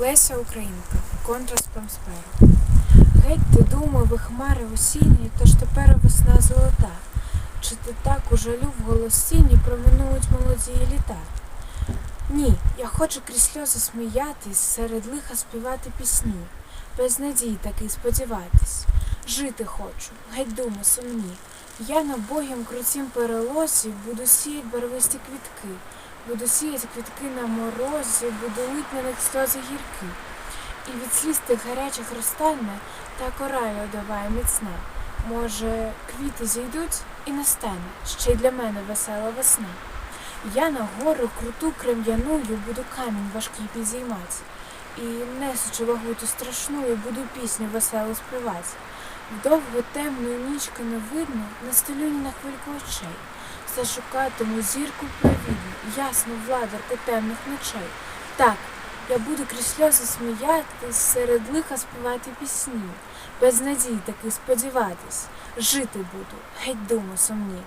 Леся Українка, контраст Промсперу. Геть ти думав, ви хмари осінні, тож тепер весна золота. Чи ти так у жалю в голосінні проминують молоді літа? Ні, я хочу крізь сльози сміятись, серед лиха співати пісні, без надій таки сподіватись. Жити хочу, геть думи сумні. Я на богім крутім перелозі буду сіять барвисті квітки, буду сіять квітки на морозі, буду лить на них сльози гірки. І від сліз тих гарячих розтане та кора льодова міцна. Може, квіти зійдуть і настане ще й для мене весела весна. Я на гору круту крем'яную буду камінь важкий підіймати. І несучи вагу ту страшную, буду пісню веселу співати. Вдовго темної нічки не видно, на стелю ні на хвильку очей. Все шукатиму зірку провідну, ясну владарку темних ночей. Так, я буду крізь сльози сміятись, серед лиха співати пісні, без надій таки сподіватись, жити буду, геть думу сумні.